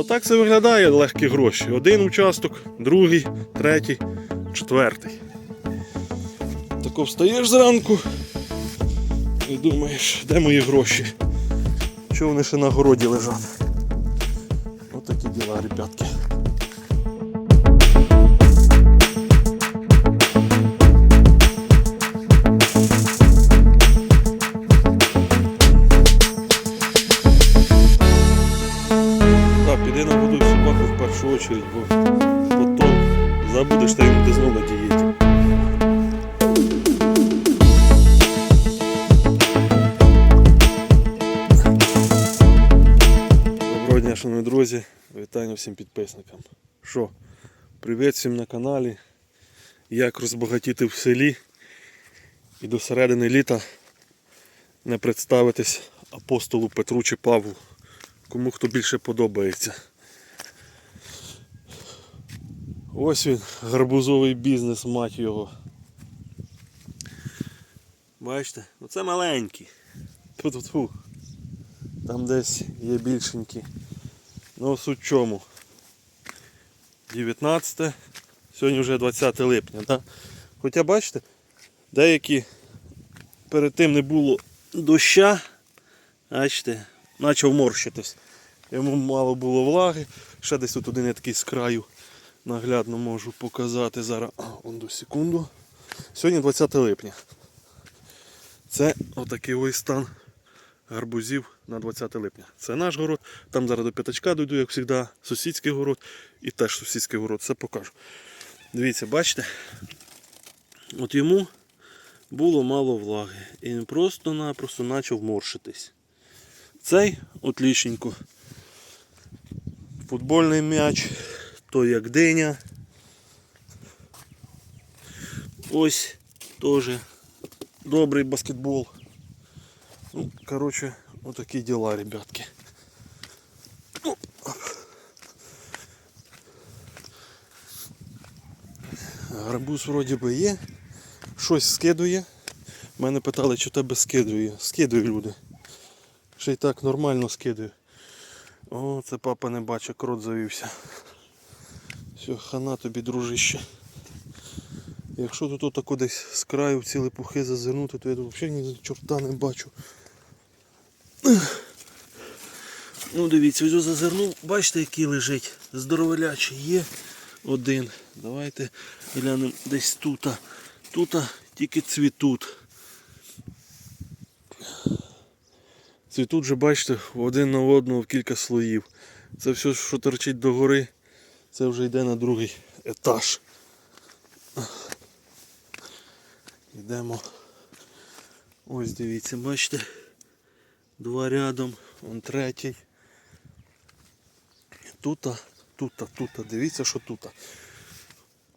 Отак це виглядає легкі гроші. Один участок, другий, третій, четвертий. Тако встаєш зранку і думаєш, де мої гроші? Чого вони ще на городі лежать? Отакі діла, ребятки. Шановні друзі, вітання всім підписникам. Що, привіт всім на каналі. Як розбагатіти в селі і до середини літа не представитись апостолу Петру чи Павлу. Кому хто більше подобається. Ось він, гарбузовий бізнес, мать його. Бачите? Ну це маленький. Тьфу-тьфу-тьфу. Там десь є більшенькі. Ну суть в чому. 19. Сьогодні вже 20 липня. Да? Хоча бачите, деякі перед тим не було доща. Бачите, почав морщитись. Йому мало було влаги. Ще десь тут один я такий з краю наглядно можу показати зараз. Одну секунду. Сьогодні 20 липня. Це отакий ось стан гарбузів на 20 липня. Це наш город. Там зараз до п'ятачка дойду, як завжди, сусідський город і теж сусідський город. Все покажу. Дивіться, бачите? От йому було мало влаги. І він просто-напросто почав морщитись. Цей отлічненько. Футбольний м'яч, той як диня. Ось теж добрий баскетбол. Ну, короче, вот такие дела, ребятки. Ну, Гарбуз вроді би є. Щось скидує. Мене питали, чи тебе скидує. Скидує люди. Ще й так нормально скидує. О, це папа не бачить, крот завівся. Все, хана тобі, дружище. Якщо тут отако десь з краю в ці липухи зазирнути, то я тут взагалі ні чорта не бачу. Ну дивіться, ось зазирнув, бачите, який лежить. Здоровелячий є один. Давайте глянемо десь тут. Тут тільки цвітуть. Цвітуть вже, бачите, один на одного в кілька слоїв. Це все, що торчить догори, це вже йде на другий етаж. Йдемо. Ось дивіться, бачите. Два рядом, он третій. Тута, тута, тута. Дивіться, що тут.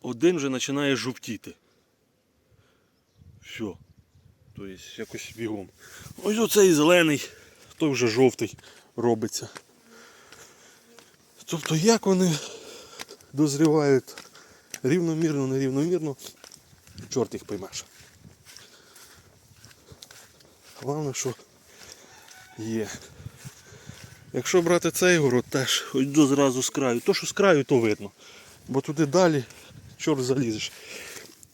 Один вже починає жовтіти. Все. Тобто якось бігом. Ось оцей зелений, той вже жовтий робиться. Тобто як вони дозрівають рівномірно, нерівномірно, чорт їх поймеш. Головне, що є. Якщо брати цей город, теж до зразу з краю. То, що з краю, то видно. Бо туди далі чорт залізеш.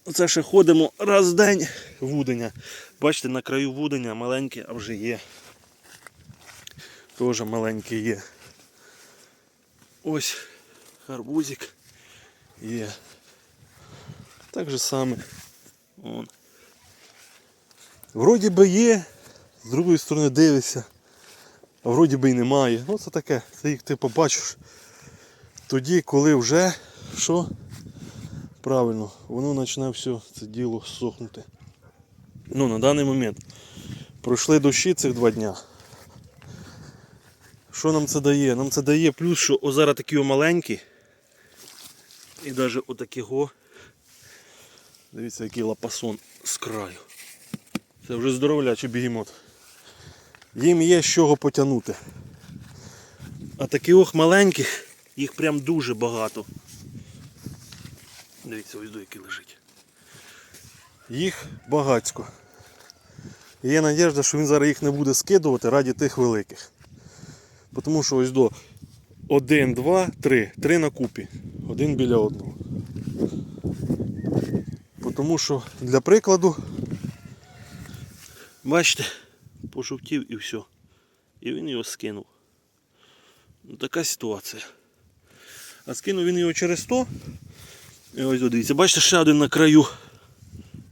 Оце ще ходимо раз в день вудення. Бачите, на краю вудення маленьке, а вже є. Теж маленьке є. Ось гарбузик є. Так же саме. Вроді би є, з другої сторони дивишся, вроді би й немає. Ну це таке, це їх ти побачиш тоді, коли вже що? Правильно, воно почне все це діло сохнути. Ну, на даний момент пройшли дощі цих два дня. Що нам це дає? Нам це дає плюс, що о, зараз такі маленькі. І навіть отакого. Дивіться, який лапасон з краю. Це вже здоровлячий бігемот. Їм є з чого потягнути. А таких ох маленьких, їх прям дуже багато. Дивіться, ось до який лежить. Їх багацько. Є надіжда, що він зараз їх не буде скидувати раді тих великих. Тому що ось до Один, два, три. Три на купі. Один біля одного. Тому що для прикладу, бачите, пожовтів і все. І він його скинув. Ну, така ситуація. А скинув він його через то. І ось дивіться, бачите, ще один на краю.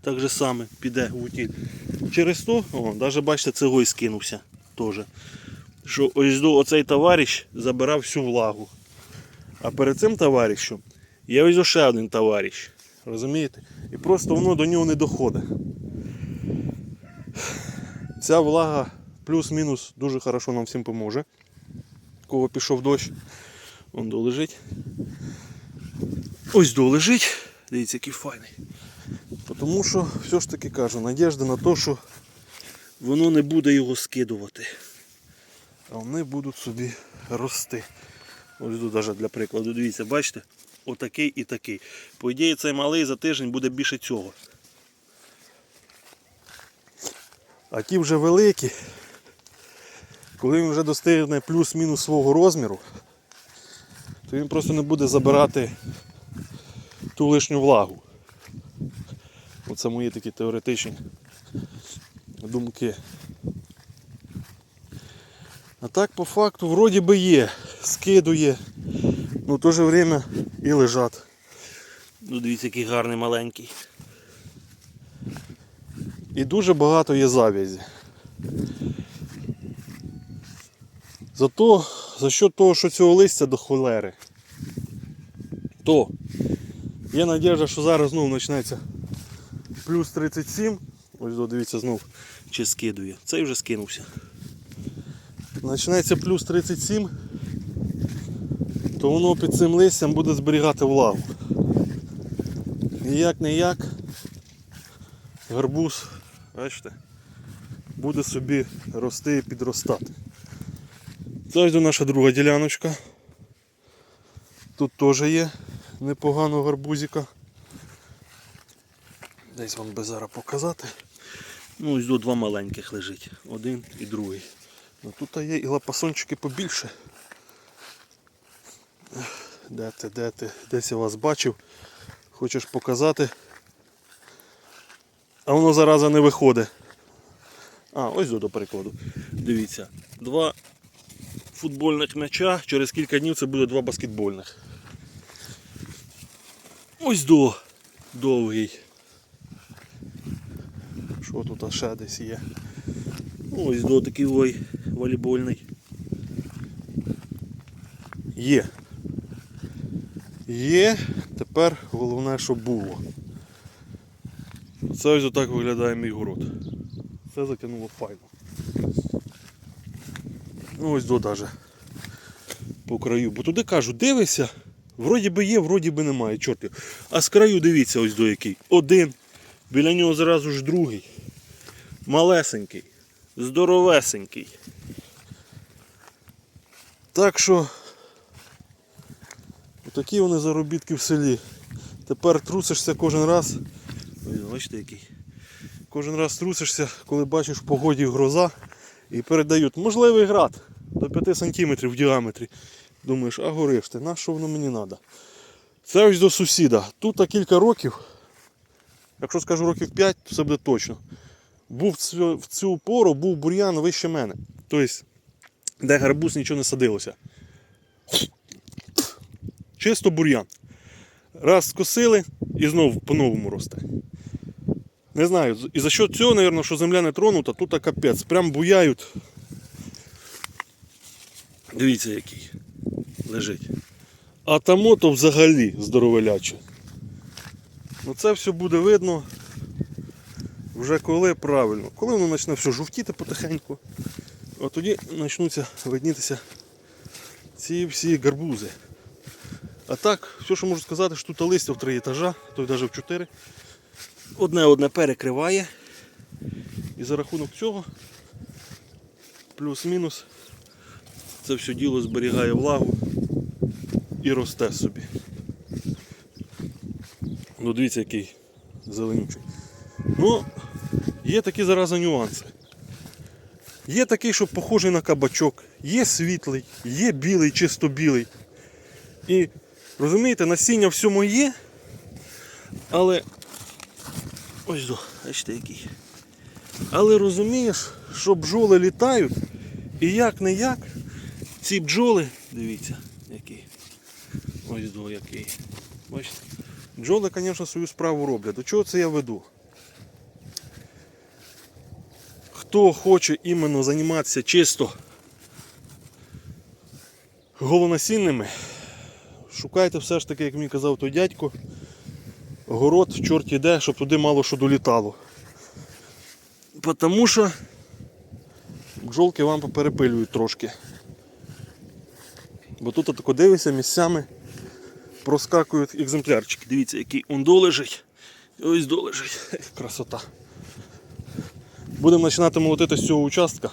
Так же саме піде в утіль. Через то, о, навіть бачите, цегой скинувся теж. Що ось до оцей товариш забирав всю влагу. А перед цим товаришем є ось ще один товариш. Розумієте? І просто воно до нього не доходить. Ця влага плюс-мінус дуже хорошо нам всім поможе. Кого пішов дощ, он долежить. Ось долежить. Дивіться, який файний. Тому що все ж таки кажу, надіжда на те, що воно не буде його скидувати. А вони будуть собі рости. Ось тут навіть для прикладу, дивіться, бачите? Отакий і такий. По ідеї, цей малий за тиждень буде більше цього. А ті вже великі, коли він вже достигне плюс-мінус свого розміру, то він просто не буде забирати ту лишню влагу. Оце мої такі теоретичні думки. А так по факту вроді би є, скидує, але в то же время і лежать. Ну дивіться, який гарний маленький. І дуже багато є зав'язі. Зато за що того, що цього листя до холери, то є надіжда, що зараз знову почнеться плюс 37. Ось дивіться знов чи скидує. Цей вже скинувся. Почнеться плюс 37, то воно під цим листям буде зберігати влагу. Ніяк не як гарбуз, бачите, буде собі рости і підростати. Це наша друга діляночка. Тут теж є непогано гарбузика. Десь вам би зараз показати. Ну, ось до два маленьких лежить. Один і другий. Ну, тут є і лапасончики побільше. Де ти, де ти? Десь я вас бачив. Хочеш показати. А воно зараза не виходить. А, ось до, прикладу. Дивіться, два футбольних м'яча, через кілька днів це буде два баскетбольних. Ось до довгий. Що тут ще десь є? Ось до такий ой, волейбольний. Є. Є. Тепер головне, щоб було. Це ось отак виглядає мій город. Це затягнуло файно. Ну ось до по краю. Бо туди кажу, дивися, вроді би є, вроді би немає. Чорти. А з краю дивіться ось до який. Один. Біля нього зразу ж другий. Малесенький. Здоровесенький. Так що такі вони заробітки в селі. Тепер трусишся кожен раз. Ой, бачите який. Кожен раз трусишся, коли бачиш в погоді гроза і передають можливий град до 5 см в діаметрі. Думаєш, а гориш ти, на що воно мені треба? Це ось до сусіда. Тут кілька років, якщо скажу років 5, то це буде точно. Був в цю, пору був бур'ян вище мене. Тобто, де гарбуз нічого не садилося. Чисто бур'ян. Раз скосили і знов по-новому росте. Не знаю, і за що цього, мабуть, що земля не тронута, тут капець. Прям буяють. Дивіться, який лежить. А там то взагалі здоровеляче. Ну це все буде видно вже коли правильно. Коли воно почне все жовтіти потихеньку, от тоді почнуться виднітися ці всі гарбузи. А так, все, що можу сказати, що тут листя в три етажа, то й навіть в чотири. Одне одне перекриває. І за рахунок цього плюс-мінус це все діло зберігає влагу і росте собі. Ну дивіться, який зеленючий. Ну, є такі зарази нюанси. Є такий, що похожий на кабачок, є світлий, є білий, чисто білий. І розумієте, насіння всьому є, але ось до, бачите який. Але розумієш, що бджоли літають, і як не як, ці бджоли, дивіться, який. Ось до який. Бачите? Бджоли, звісно, свою справу роблять. До чого це я веду? Хто хоче іменно займатися чисто голонасінними, шукайте все ж таки, як мені казав той дядько, город чорт іде, щоб туди мало що долітало. Тому що бджолки вам поперепилюють трошки. Бо тут тако дивишся місцями проскакують екземплярчики. Дивіться, який он долежить. Ось долежить. Красота. Будемо починати молотити з цього участка.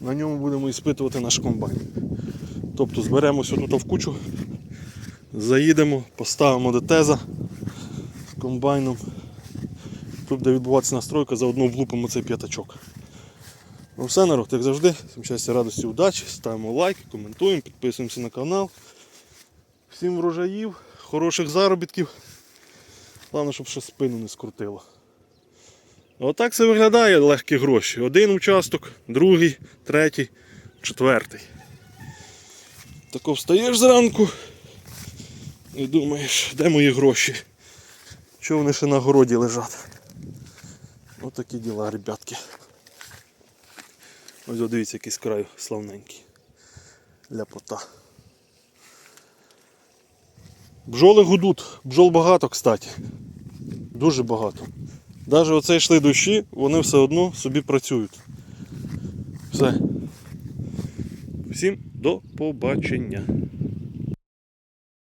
На ньому будемо іспитувати наш комбайн. Тобто зберемося тут в кучу, заїдемо, поставимо детеза з комбайном. Тут буде відбуватися настройка, заодно влупимо цей п'ятачок. Ну все, народ, як завжди, всім щастя, радості, удачі, ставимо лайки, коментуємо, підписуємося на канал. Всім врожаїв, хороших заробітків. Головне, щоб ще спину не скрутило. Отак це виглядає легкі гроші. Один участок, другий, третій, четвертий. Тако встаєш зранку і думаєш, де мої гроші? Чого вони ще на городі лежать? Отакі діла, ребятки. Ось дивіться, якийсь край славненький. Ляпота. Бджоли гудуть, бджол багато, кстати. Дуже багато. Навіть оце йшли дощі, вони все одно собі працюють. Все. Всім до побачення.